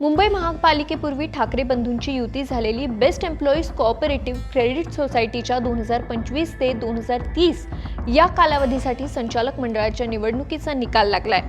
मुंबई महापालिकेपूर्वी ठाकरे बंधूंची युती झालेली best employees cooperative credit सोसायटीच्या दोन हजार पंचवीस ते दोन हजार तीस या कालावधीसाठी संचालक मंडळाच्या निवडणुकीचा निकाल लागलाय.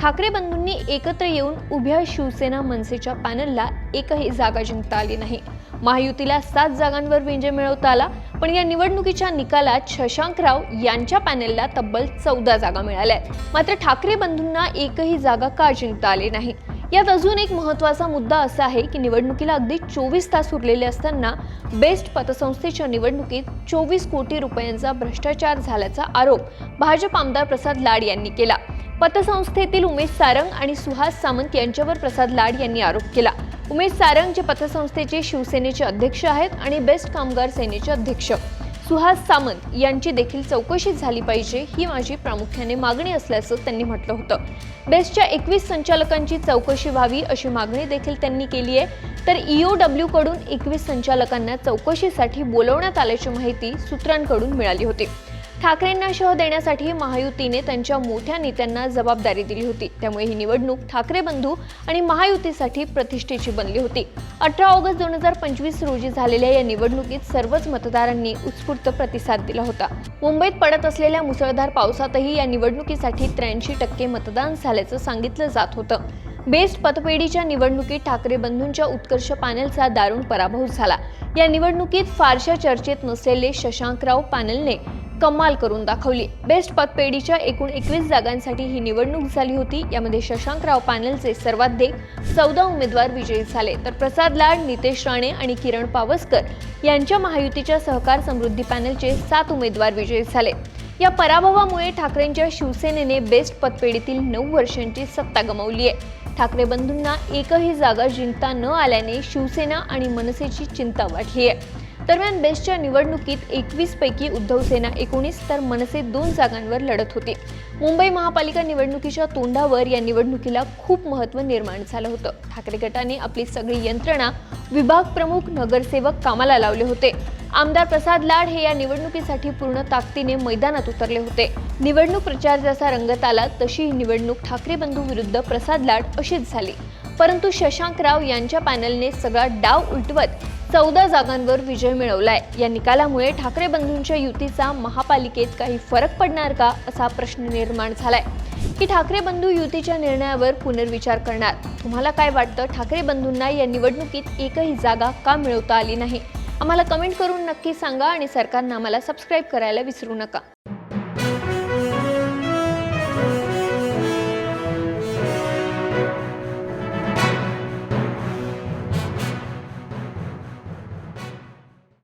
ठाकरे बंधूंनी एकत्र येऊन उभ्या शिवसेना मनसेच्या पॅनलला एकही जागा जिंकता आली नाही. महायुतीला सात जागांवर विजय मिळवता आला पण या निवडणुकीच्या निकालात शशांकराव यांच्या पॅनलला तब्बल चौदा जागा मिळाल्या मात्र ठाकरे बंधूंना एकही जागा का जिंकता आली नाही? यात अजून एक महत्त्वाचा मुद्दा असा आहे की निवडणुकीला अगदी चोवीस तास उरलेले असताना बेस्ट पतसंस्थेच्या निवडणुकीत चोवीस कोटी रुपयांचा भ्रष्टाचार झाल्याचा आरोप भाजप आमदार प्रसाद लाड यांनी केला. पतसंस्थेतील उमेश सारंग आणि सुहास सामंत यांच्यावर प्रसाद लाड यांनी आरोप केला. उमेश सारंग जे पतसंस्थेचे शिवसेनेचे अध्यक्ष आहेत आणि बेस्ट कामगार सेनेचे अध्यक्ष. सुहास सामंत यांची देखील चौकशी झाली पाहिजे ही माझी प्रामुख्याने मागणी असल्याचं त्यांनी म्हटलं होतं. बेस्टच्या एकवीस संचालकांची चौकशी व्हावी अशी मागणी देखील त्यांनी केली आहे. तर ईओ डब्ल्यूकडून एकवीस संचालकांना चौकशीसाठी बोलवण्यात आल्याची माहिती सूत्रांकडून मिळाली होती. ठाकरेंना शह देण्यासाठी महायुतीने त्यांच्या मोठ्या नेत्यांना जबाबदारी दिली होती. त्यामुळे ही निवडणूक ठाकरे बंधू आणि महायुतीसाठी प्रतिष्ठेची बनली होती. अठरा ऑगस्ट दोन हजार पंचवीस रोजी झालेल्या या निवडणुकीत सर्वच मतदारांनी उत्स्फूर्त प्रतिसाद दिला होता. मुंबईत पडत असलेल्या मुसळधार पावसातही या निवडणुकीसाठी त्र्याऐंशी टक्के मतदान झाल्याचं सांगितलं जात होतं. बेस्ट पतपेढीच्या निवडणुकीत ठाकरे बंधूंच्या उत्कर्ष पॅनलचा दारुण पराभव झाला. या निवडणुकीत फारशा चर्चेत नसलेले शशांकराव पॅनलने कमाल करून दाखवली. बेस्ट पतपेढीच्या एकूण एकवीस जागांसाठी ही निवडणूक झाली होती. यामध्ये शशांकराव पॅनलचे सर्वाधिक चौदा उमेदवार विजयी झाले. तर प्रसाद लाड नितेश राणे आणि किरण पावसकर यांच्या महायुतीच्या सहकार समृद्धी पॅनलचे सात उमेदवार विजयी झाले. या पराभवामुळे ठाकरेंच्या शिवसेनेने बेस्ट पतपेढीतील नऊ वर्षांची सत्ता गमावली आहे. ठाकरे बंधूंना एकही जागा जिंकता न आल्याने शिवसेना आणि मनसेची चिंता वाढली आहे. दरम्यान बेस्टच्या निवडणुकीत एकवीस पैकी उद्धव सेना एकोणीस तर मनसे दोन जागांवर लढत होती. मुंबई महापालिका निवडणुकीच्या तोंडावर या निवडणुकीला खूप महत्त्व निर्माण झालं होतं. ठाकरे गटाने आपली सगळी यंत्रणा विभाग प्रमुख नगरसेवक कामाला लावले होते. आमदार प्रसाद लाड हे या निवडणुकीसाठी पूर्ण ताकदीने मैदानात उतरले होते. निवडणूक प्रचार जसा रंगत आला तशी ही निवडणूक ठाकरे बंधू विरुद्ध प्रसाद लाड अशीच झाली. परंतु शशांकराव यांच्या पॅनलने सगळा डाव उलटवत चौदा जागांवर विजय मिळवलाय. या निकालामुळे ठाकरे बंधूंच्या युतीचा महापालिकेत काही फरक पडणार का असा प्रश्न निर्माण झालाय. की ठाकरे बंधू युतीच्या निर्णयावर पुनर्विचार करणार. तुम्हाला काय वाटतं? ठाकरे बंधूंना या निवडणुकीत एकही जागा का मिळवता आली नाही? आम्हाला कमेंट करून नक्की सांगा आणि सरकारनं आम्हाला सबस्क्राईब करायला विसरू नका.